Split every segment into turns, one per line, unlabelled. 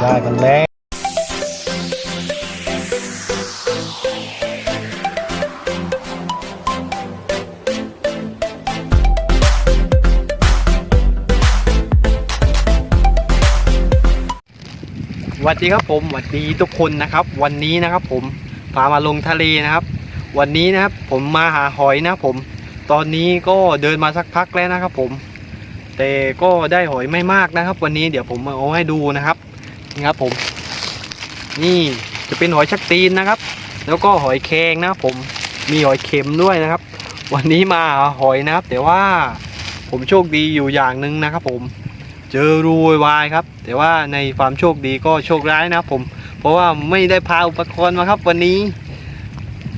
ได้กันแล้วสวัสดีครับผมสวัสดีทุกคนนะครับ วันนี้นะครับผมพามาลงทะเลนะครับ วันนี้นะครับผมมาหาหอยนะผม ตอนนี้ก็เดินมาสักพักแล้วนะครับผม แต่ก็ได้หอยไม่มากนะครับ วันนี้เดี๋ยวผมมาเอาให้ดูนะครับ นี่ครับผม นี่จะเป็นหอยชักตีนนะครับ แล้วก็หอยแครงนะผมมีหอยเข็มด้วยนะครับ วันนี้มาหอยนะครับ แต่ว่าผมโชคดีอยู่อย่างหนึ่งนะครับ ผมเจอรูวายครับ แต่ว่าในความโชคดีก็โชคร้ายนะครับผม เพราะว่าไม่ได้พาอุปกรณ์มาครับวันนี้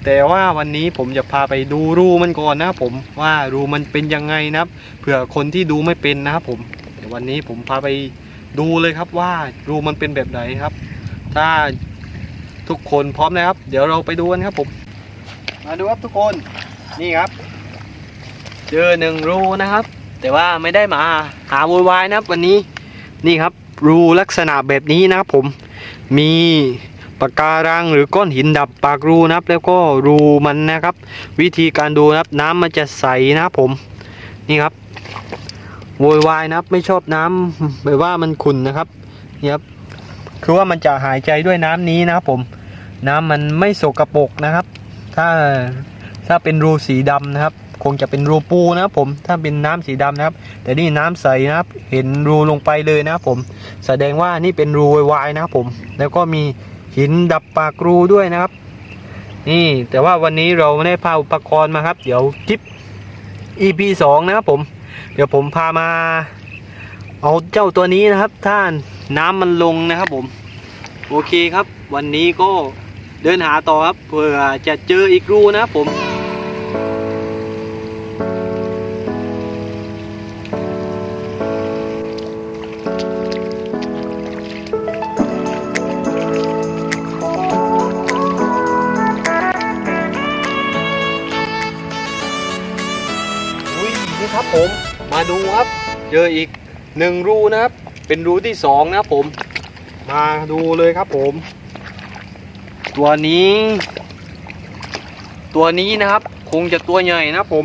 แต่ว่าวันนี้ผมจะพาไปดูรูมันก่อนนะครับผมว่ารูมันเป็นยังไงนะครับเผื่อคนที่ดูไม่เป็นนะครับผมเดี๋ยววันนี้ผมพาไป ดูเลยครับว่ารูมันเป็นแบบไหนครับ ถ้าทุกคนพร้อมนะครับ เดี๋ยวเราไปดูกันครับผม มาดูครับทุกคนนี่ครับ เจอหนึ่งรูนะครับ แต่ว่าไม่ได้มาหาโวยวายนะครับวันนี้นี่ครับ รูลักษณะแบบนี้นะครับผมมีปะการังหรือก้อนหินดับปากรูนะครับ แล้วก็รูมันนะครับ วิธีการดูนะครับ น้ำมันจะใสนะครับผมนี่ครับ โวยวายนะครับ ไม่ชอบน้ำแบบว่ามันขุ่นนะครับนี่ครับคือว่ามันจะหายใจด้วยน้ำนี้นะครับผมน้ำมันไม่สกรปรกนะครับ ถ้าถ้าเป็นรูสีดำนะครับ คงจะเป็นรูปูนะครับผมถ้าเป็นน้ำสีดำนะครับ แต่นี่น้ำใสนะครับ เห็นรูลงไปเลยนะครับผม แสดงว่านี่เป็นรูวายนะครับผม แล้วก็มีหินดับปากรูด้วยนะครับ นี่แต่ว่าวันนี้เราไม่ได้พาอุปกรณ์มาครับ เดี๋ยวคลิป EP 2 นะครับผม เดี๋ยวผมพามาเอาเจ้าตัวนี้นะครับ ท่าน้ำมันลงนะครับผม โอเคครับ วันนี้ก็เดินหาต่อครับเผื่อจะเจออีกรูนะครับผม ดูครับ เจออีกหนึ่งรูนะครับ เป็นรูที่สองนะครับผม มาดูเลยครับผม ตัวนี้ ตัวนี้นะครับ คงจะตัวใหญ่นะผม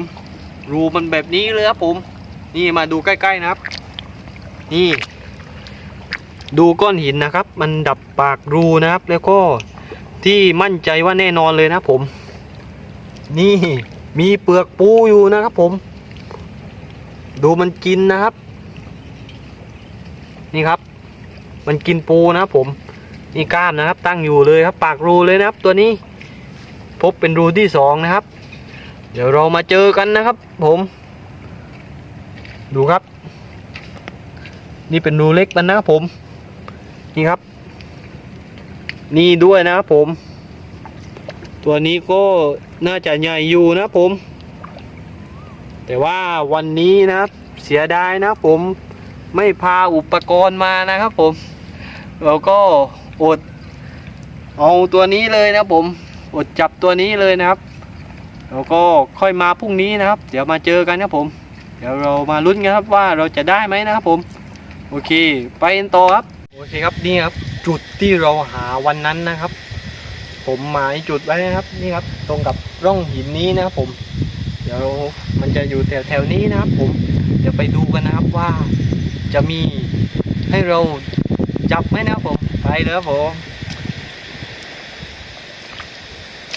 รูมันแบบนี้เลยครับผม นี่มาดูใกล้ๆนะครับ นี่ ดูก้อนหินนะครับ มันดับปากรูนะครับ แล้วก็ที่มั่นใจว่าแน่นอนเลยนะผม นี่มีเปลือกปูอยู่นะครับผม ดูมันกินนะครับ นี่ครับ มันกินปูนะครับผม นี่กล้ามนะครับ ตั้งอยู่เลยครับ ปากรูเลยนะครับ ตัวนี้ พบเป็นรูที่สองนะครับ เดี๋ยวเรามาเจอกันนะครับ ผม ดูครับ นี่เป็นรูเล็กมันนะครับผม นี่ครับ นี่ด้วยนะครับผม ตัวนี้ก็น่าจะใหญ่อยู่นะครับผม แต่ว่าวันนี้นะครับเสียดายนะผมไม่พาอุปกรณ์มานะครับผมเราก็อดเอาตัวนี้เลยนะครับผมอดจับตัวนี้เลยนะครับแล้วก็ค่อยมาพรุ่งนี้นะครับ เดี๋ยวมาเจอกันนะผม เดี๋ยวเรามาลุ้นกันครับว่าเราจะได้ไหมนะครับผม โอเค ไปกันต่อครับ โอเคครับนี่ครับ จุดที่เราหาวันนั้นนะครับ ผมหมายจุดไว้นะครับ นี่ครับ ตรงกับร่องหินนี้นะครับผม ดี๋ยวมันจะอยู่แถวแถวๆนี้นะครับผมเดี๋ยวไปดูกันนะครับว่าจะมีให้เราจับไหมนะครับผมไปเลยครับผม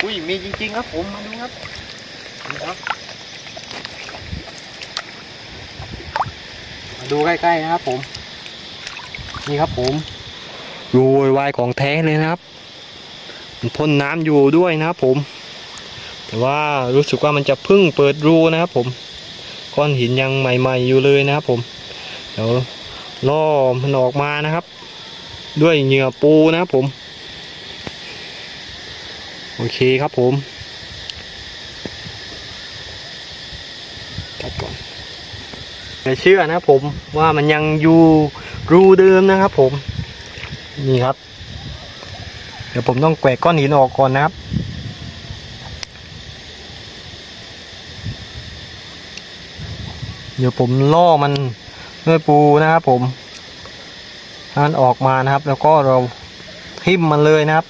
อุ้ยมีจริง ๆ ครับผมมาดูครับนี่ครับ มาดูใกล้ๆนะครับผม นี่ครับผมรูโวยวายของแท้เลยนะครับพ่นน้ำอยู่ด้วยนะครับผม แต่ว่ารู้สึกว่ามันจะพึ่งเปิดรูนะครับผมก้อนหินยังใหม่ ๆ อยู่เลยนะครับผมเดี๋ยวล่อมันออกมานะครับ ด้วยเหงื่อปูนะครับผม โอเคครับผมตัดก่อนอย่าเชื่อนะครับผมว่ามันยังอยู่รูเดิมนะครับผม นี่ครับ เดี๋ยวผมต้องแกวกก้อนหินออกก่อนนะครับ เดี๋ยวผมล่อมันด้วยปูนะครับผมให้มันออกมานะครับ แล้วก็เราทิ่มมันเลยนะครับ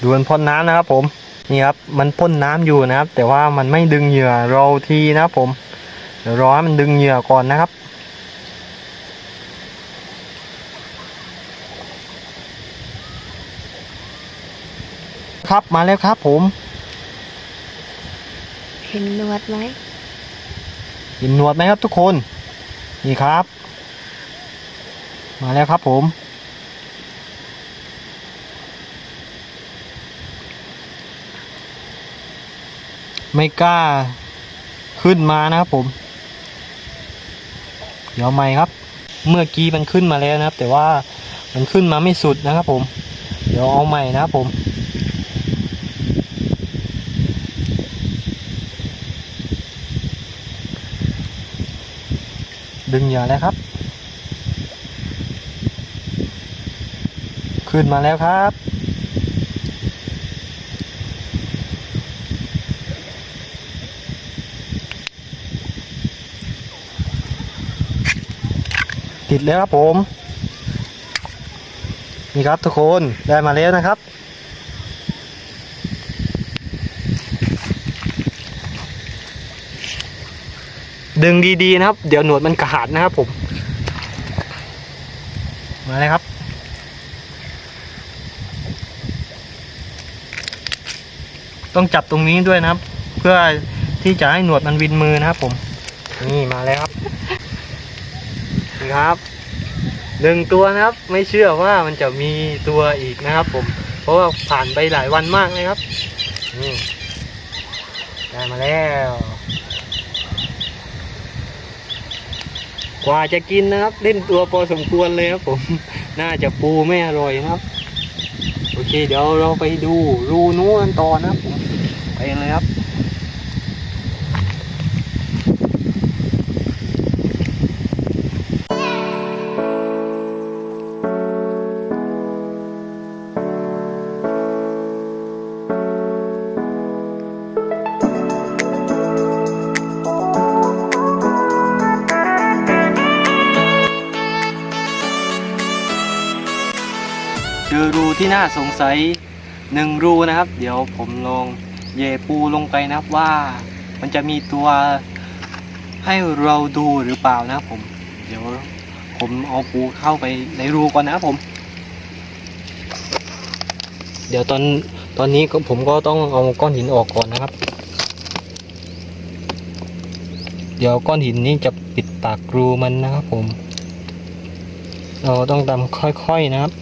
ดูมันพ่นน้ำนะครับผม นี่ครับมันพ่นน้ำอยู่นะครับ แต่ว่ามันไม่ดึงเหยื่อเราทีนะครับผมเดี๋ยวรอให้มันดึงเหยื่อก่อนนะครับครับมาแล้วครับผม
เห็นหนวดไหม
เห็นหนวดไหมครับทุกคน นี่ครับ มาแล้วครับผม ไม่กล้าขึ้นมานะครับผม เดี๋ยวใหม่ครับ เมื่อกี้มันขึ้นมาแล้วนะครับ แต่ว่ามันขึ้นมาไม่สุดนะครับผม เดี๋ยวเอาใหม่นะครับผมดึงเหยื่อแล้วครับ ขึ้นมาแล้วครับ ติดแล้วครับผม นี่ครับทุกคนได้มาแล้วนะครับ ดึงดีๆนะครับ เดี๋ยวหนวดมันขาดนะครับผม มาเลยครับต้องจับตรงนี้ด้วยนะครับ เพื่อที่จะให้หนวดมันวินมือนะครับผม นี่มาแล้วครับ ครับหนึ่งตัวนะครับ ไม่เชื่อว่ามันจะมีตัวอีกนะครับ ผม เพราะว่าผ่านไปหลายวันมากเลยครับนี่ได้มาแล้ว กว่าจะกินนะครับเล่นตัวพอสมควรเลยครับ ผม น่าจะปูไม่อร่อยนะครับ โอเค เดี๋ยวเราไปดูรูนู้นต่อนะครับผมไปเลยครับ น่าสงสัยหนึ่งรูนะครับ เดี๋ยวผมลงเยปูลงไปนะครับว่ามันจะมีตัวให้เราดูหรือเปล่านะครับผม เดี๋ยวผมเอาปูเข้าไปในรูก่อนนะครับผม เดี๋ยวตอนตอนนี้ก็ผมก็ต้องเอาก้อนหินออกก่อนนะครับ เดี๋ยวก้อนหินนี้จะปิดปากรูมันนะครับผม เราต้องทำค่อยๆนะครับ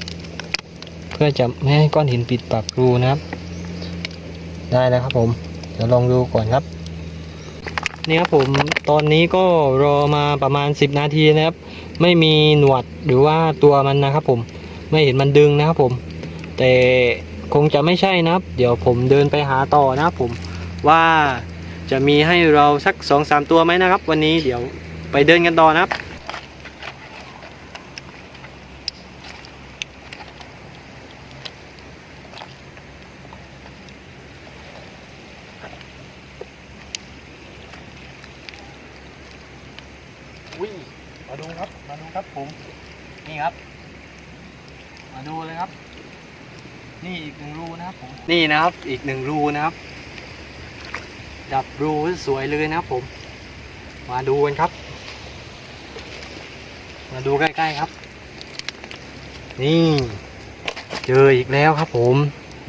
เพื่อจะไม่ให้ก้อนหินปิดปากรูนะครับ ได้แล้วครับผมเดี๋ยวลองดูก่อนครับนี่ครับผมตอนนี้ก็รอมาประมาณ 10 นาทีนะครับ ไม่มีหนวดหรือว่าตัวมันนะครับผมไม่เห็นมันดึงนะครับผม แต่คงจะไม่ใช่นะครับ เดี๋ยวผมเดินไปหาต่อนะครับผมว่าจะมีให้เราสัก2อสตัวไหมนะครับ วันนี้เดี๋ยวไปเดินกันต่อนะครับ วิ่ มาดูครับ มาดูครับผมนี่ครับ มาดูเลยครับ นี่อีกหนึ่งรูนะครับผมนี่นะครับ อีกหนึ่งรูนะครับ ดับรูสวยเลยนะครับผม มาดูกันครับ มาดูใกล้ๆครับ นี่ เจออีกแล้วครับ ผม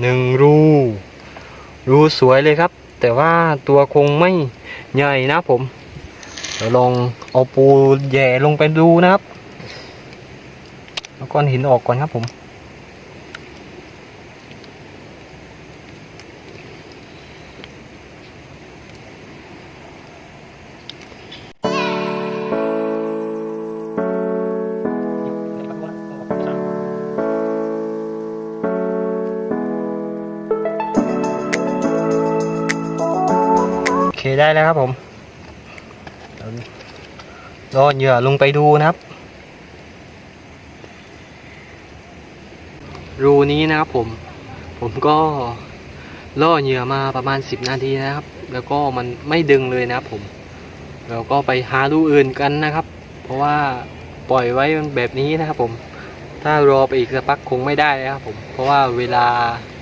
หนึ่งรูรูสวยเลยครับ แต่ว่าตัวคงไม่ใหญ่นะผม เดี๋ยวลองเอาปูแย่ลงไปดูนะครับเอาก้อนหินออกก่อนครับผม โอเคได้แล้วครับผม ก็เหยื่อลงไปดูนะครับ รูนี้นะครับผม ผมก็ล่อเหยื่อมาประมาณสิบนาทีนะครับ แล้วก็มันไม่ดึงเลยนะครับผมแล้วก็ไปหารูอื่นกันนะครับ เพราะว่าปล่อยไว้แบบนี้นะครับผม ถ้ารอไปอีกสักพักคงไม่ได้นะครับผม เพราะว่าเวลา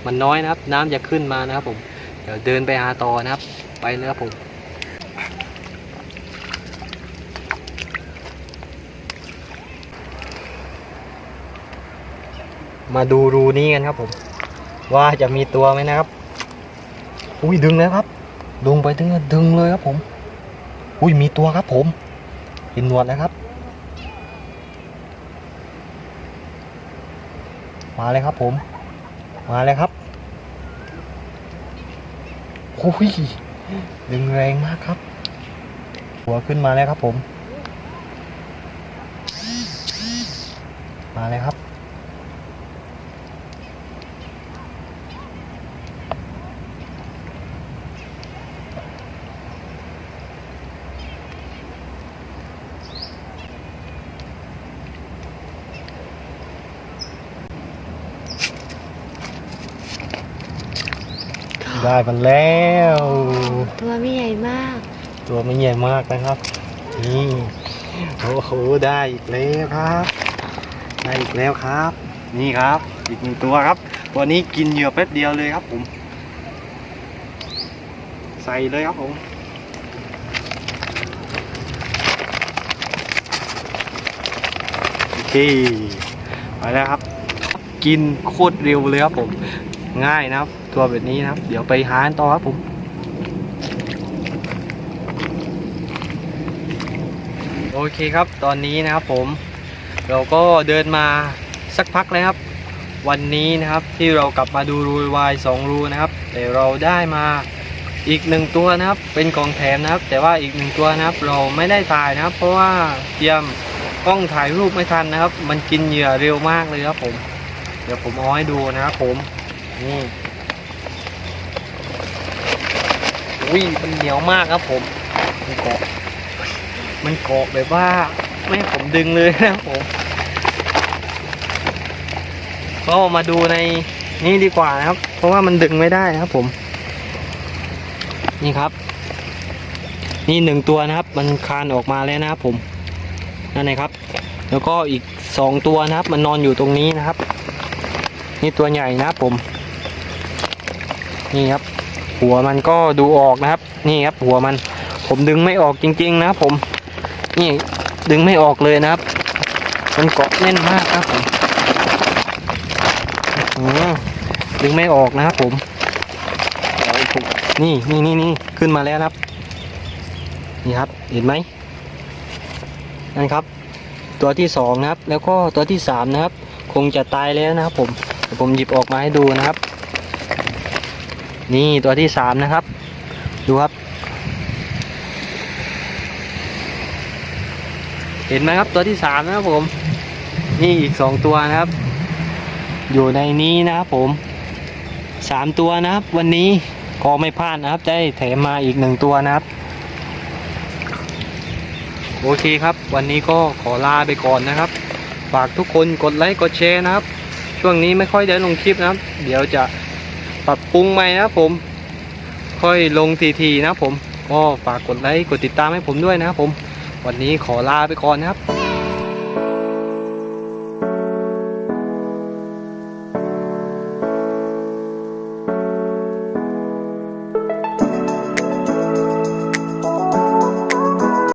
มันน้อยนะครับ น้ำจะขึ้นมานะครับผม เดี๋ยวเดินไปหาต่อนะครับ ไปนะครับผม มาดูรูนี้กันครับผม ว่าจะมีตัวไหมนะครับ อุ้ยดึงแล้วครับ ดึงไปถึงดึงเลยครับผม อุ้ยมีตัวครับผมเห็นหนวดนะครับ มาเลยครับผม มาเลยครับโอ้ยดึงแรงมากครับ หัวขึ้นมาแล้วครับผม มาเลยครับ ได้มันแล้ว
ตัวไม่ใหญ่มาก
ตัวไม่ใหญ่มากนะครับ นี่โอ้โหได้อีกแล้วครับ ได้อีกแล้วครับ นี่ครับ อีกหนึ่งตัวครับ ตัวนี้กินเหยื่อแป๊บเดียวเลยครับผม ใส่เลยครับผมโอเคไปแล้วครับ กินโคตรเร็วเลยครับผม ง่ายนะครับ ตัวแบบนี้นะครับ เดี๋ยวไปหากันต่อครับผมโอเคครับตอนนี้นะครับผมเราก็เดินมาสักพักแล้วครับ วันนี้นะครับที่เรากลับมาดูรูวายสองรูนะครับ แต่เราได้มาอีกหนึ่งตัวนะครับ เป็นกองแถมนะครับ แต่ว่าอีกหนึ่งตัวนะครับ เราไม่ได้ถ่ายนะครับ เพราะว่าเตรียมกล้องถ่ายรูปไม่ทันนะครับ มันกินเหยื่อเร็วมากเลยครับผม เดี๋ยวผมเอาให้ดูนะครับผมนี่ อุ้ยมันเหนียวมากครับผมมันเกาะมันเกาะแบบว่าไม่ให้ผมดึงเลยนะครับผมก็มาดูในนี่ดีกว่านะครับ เพราะว่ามันดึงไม่ได้นะครับผม นี่ครับ นี่หนึ่งตัวนะครับ มันคานออกมาแล้วนะครับผมนั่นเองครับ แล้วก็อีกสองตัวนะครับ มันนอนอยู่ตรงนี้นะครับ นี่ตัวใหญ่นะครับผม นี่ครับ หัวมันก็ดูออกนะครับ นี่ครับหัวมัน ผมดึงไม่ออกจริง ๆ นะครับผม นี่ดึงไม่ออกเลยนะครับ มันเกาะแน่นมากครับผมอืมดึงไม่ออกนะครับผมเอาผมนี่นี่นี่นี่ขึ้นมาแล้วครับ นี่ครับเห็นไหมนั่นครับ ตัวที่สองนะครับ แล้วก็ตัวที่สามนะครับ คงจะตายแล้วนะครับผมผมหยิบออกมาให้ดูนะครับ นี่ตัวที่สามนะครับ ดูครับ เห็นไหมครับตัวที่สามนะครับผม นี่อีกสองตัวนะครับ อยู่ในนี้นะครับผมสามตัวนะครับ วันนี้ก็ไม่พลาดนะครับ ได้แถมมาอีกหนึ่งตัวนะครับ โอเคครับ วันนี้ก็ขอลาไปก่อนนะครับ ฝากทุกคนกดไลค์กดแชร์นะครับ ช่วงนี้ไม่ค่อยได้ลงคลิปนะครับ เดี๋ยวจะ ปรับปรุงใหม่นะผม ค่อยลงทีๆนะผม ก็ฝากกดไลค์กดติดตามให้ผมด้วยนะครับผม วันนี้ขอลาไปก่อนนะครับ